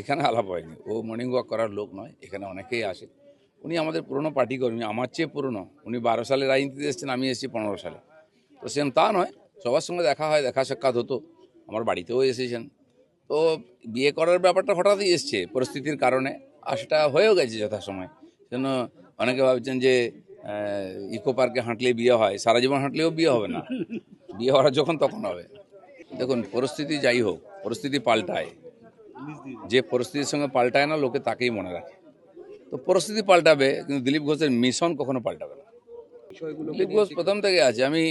এখানে আলাপ হয়নি। ও মর্নিং ওয়াক করার লোক নয়, এখানে অনেকেই আসে। উনি আমাদের পুরনো পার্টি কর্মী, আমার চেয়ে পুরনো। উনি বারো সালে রাজনীতিতে এসেছেন, আমি এসেছি পনেরো সালে। তো সেরকম তা নয়, সবার সঙ্গে দেখা হয়, দেখা সাক্ষাৎ হতো। আমার বাড়িতেও এসেছেন। তো বিয়ে করার ব্যাপারটা হঠাৎই এসছে পরিস্থিতির কারণে, আর সেটা হয়েও গেছে যথাসময়। জন্য অনেকে ভাবছেন যে ইকো পার্কে হাঁটলে বিয়ে হয়, সারা জীবন হাঁটলেও বিয়ে হবে না। বিয়ে হওয়ার যখন তখন হবে। দেখুন, পরিস্থিতি যাই হোক, পরিস্থিতি পাল্টায়। যে পরিস্থিতির সঙ্গে পাল্টায় না লোকে তাকেই মনে রাখে। তো পরিস্থিতি পাল্টাবে কিন্তু দিলীপ ঘোষের মিশন কখনো পাল্টাবে না। দিলীপ ঘোষ প্রথম থেকে আছে। আমি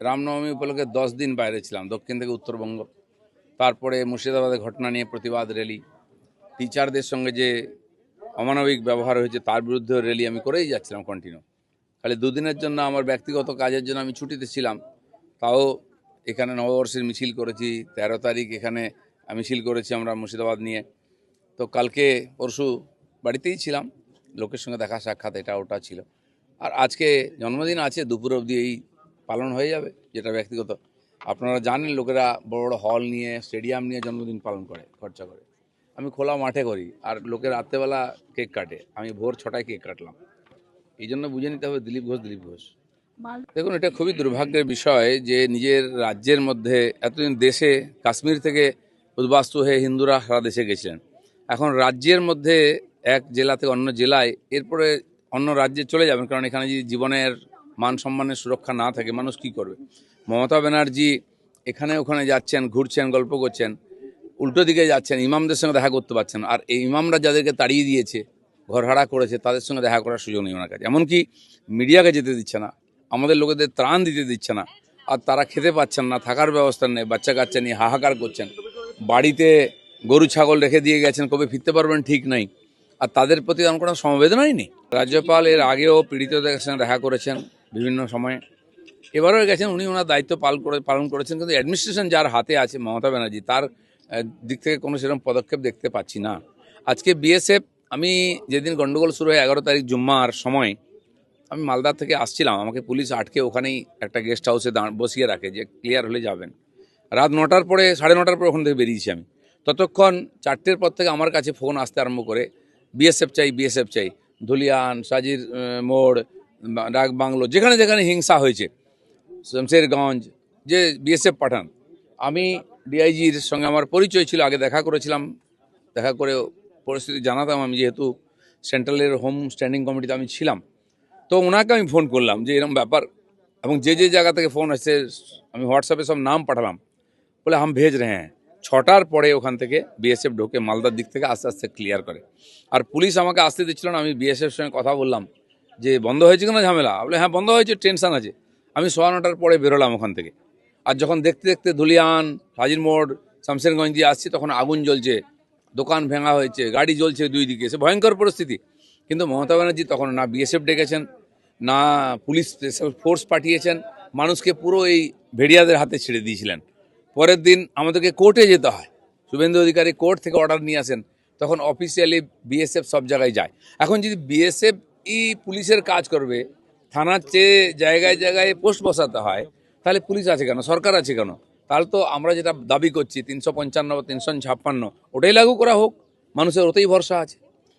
রামনবমী উপলক্ষে দশ দিন বাইরে ছিলাম দক্ষিণ থেকে উত্তরবঙ্গ। তারপরে মুর্শিদাবাদের ঘটনা নিয়ে প্রতিবাদ র্যালি। টিচারদের সঙ্গে যে অমানবিক ব্যবহার হয়েছে তার বিরুদ্ধে র্যালি আমি করেই যাচ্ছিলাম কন্টিনিউ খালি দুদিনের জন্য আমার ব্যক্তিগত কাজের জন্য আমি ছুটিতে ছিলাম। তাও এখানে নববর্ষের মিছিল করেছি তেরো তারিখ এখানে মিছিল করেছি আমরা মুর্শিদাবাদ নিয়ে। তো কালকে পরশু বাড়িতেই ছিলাম লোকের সঙ্গে দেখা সাক্ষাৎ এটা ওটা ছিল। আর আজকে জন্মদিন আছে দুপুর অবধি এই পালন হয়ে যাবে যেটা ব্যক্তিগত। আপনারা জানেন লোকেরা বড় বড় হল নিয়ে স্টেডিয়াম নিয়ে জন্মদিন পালন করে খরচা করে। আমি খোলা মাঠে করি আর লোকের রাত্রেবেলা কেক কাটে। আমি ভোর ছটায় কেক কাটলাম। এই জন্য বুঝে নিতে হবে দিলীপ ঘোষ দিলীপ ঘোষ। দেখুন এটা খুবই দুর্ভাগ্যের বিষয় যে নিজের রাজ্যের মধ্যে এতদিন দেশে কাশ্মীর থেকে উদ্বাস্তু হয়ে হিন্দুরা সারা দেশে গেছিলেন। এখন রাজ্যের মধ্যে এক জেলা থেকে অন্য জেলায় এরপরে অন্য রাজ্যে চলে যাবেন, কারণ এখানে যদি জীবনের মান সম্মানের সুরক্ষা না থাকে, মানুষ কি করবে? মমতা ব্যানার্জি এখানে ওখানে যাচ্ছেন, ঘুরছেন, গল্প করছেন, উল্টো দিকে যাচ্ছেন, ইমামদের সঙ্গে দেখা করতে পারছেন। আর এই ইমামরা যাদেরকে তাড়িয়ে দিয়েছে, ঘরহারা করেছে, তাদের সঙ্গে দেখা করার সুযোগ নেই ওনার কাছে। এমনকি মিডিয়াকে যেতে দিচ্ছে না, আমাদের লোকেদের ত্রাণ দিতে দিচ্ছে না, আর তারা খেতে পাচ্ছেন না, থাকার ব্যবস্থা নেই বাচ্চা কাচ্চা নিয়ে হাহাকার করছেন। বাড়িতে গরু, ছাগল রেখে দিয়ে গেছেন, কবে ফিরতে পারবেন ঠিক নাই। আর তাদের প্রতি আমার কোনো সমবেদনাই নেই। রাজ্যপাল এর আগেও পীড়িতদের সঙ্গে দেখা করেছেন বিভিন্ন সময়ে। এবারও গেছেন, উনি ওনার দায়িত্ব পালন করে, পালন করেছেন, কিন্তু অ্যাডমিনিস্ট্রেশন যার হাতে আছে, মমতা ব্যানার্জি, তার দিক থেকে কোনো সেরকম পদক্ষেপ দেখতে পাচ্ছি না। আজকে বিএসএফ, আমি যেদিন গন্ডগোল শুরু হয় এগারো তারিখ জুম্মার সময়, আমি মালদা থেকে আসছিলাম, আমাকে পুলিশ আটকে ওখানেই একটা গেস্ট হাউসে দাঁড়, বসিয়ে রাখে, যে ক্লিয়ার হলে যাবেন। রাত নটার পরে, সাড়ে নটার পরে ওখান থেকে বেরিয়েছি আমি। ততক্ষণ চারটের পর থেকে আমার কাছে ফোন আসতে আরম্ভ করে বিএসএফ চাই বিএসএফ চাই, ধুলিয়ান, সাজির মোড় ডাক বাংলো, যেখানে যেখানে হিংসা হয়েছে, শমশেরগঞ্জ, যে বিএসএফ পাঠান। আমি ডিআইজির সঙ্গে আমার পরিচয় ছিল, আগে দেখা করেছিলাম। দেখা করে পরিস্থিতি জানাতাম আমি, যেহেতু সেন্ট্রালের হোম স্ট্যান্ডিং কমিটিতে আমি ছিলাম। তো ওনাকে আমি ফোন করলাম যে এরকম ব্যাপার, এবং যে যে জায়গা থেকে ফোন আসছে, আমি হোয়াটসঅ্যাপে সব নাম পাঠালাম। বলে হাম ভেজ রে হ্যাঁ। ছটার পরে ওখান থেকে বিএসএফ ঢোকে, মালদার দিক থেকে আস্তে আস্তে ক্লিয়ার করে। আর পুলিশ আমাকে আসতে দিচ্ছিল না, আমি বিএসএফ সঙ্গে কথা বললাম যে, বন্ধ হয়েছে কিনা ঝামেলা? বলে হ্যাঁ বন্ধ হয়েছে, টেনশন আছে। আমি সোয়া নটার পরে বেরোলাম ওখান থেকে। আর যখন দেখতে দেখতে ধুলিয়ান, হাজির মোড়, শামশেরগঞ্জ দিয়ে আসছি, তখন আগুন জ্বলছে, দোকান ভেঙা হয়েছে, গাড়ি জ্বলছে দুই দিকে, সে ভয়ঙ্কর পরিস্থিতি। কিন্তু মমতা ব্যানার্জি তখন না বিএসএফ ডেকেছেন, না পুলিশ ফোর্স পাঠিয়েছেন, মানুষকে পুরো এই ভেড়িয়াদের হাতে ছেড়ে দিয়েছিলেন। পরের দিন আমাদেরকে কোর্টে যেতে হয়। শুভেন্দু অধিকারী কোর্ট থেকে অর্ডার নিয়ে আসেন, তখন অফিসিয়ালি বিএসএফ সব জায়গায় যায়। এখন যদি বিএসএফ ই পুলিশের কাজ করবে, থানার চেয়ে জায়গায় জায়গায় পোস্ট বসাতে হয়, তাহলে পুলিশ আছে কেন? সরকার আছে কেন? তাহলে তো আমরা যেটা দাবি করছি, তিনশো পঞ্চান্ন বা তিনশো ছাপ্পান্ন, ওটাই লাগু করা হোক। মানুষের ওতেই ভরসা আছে।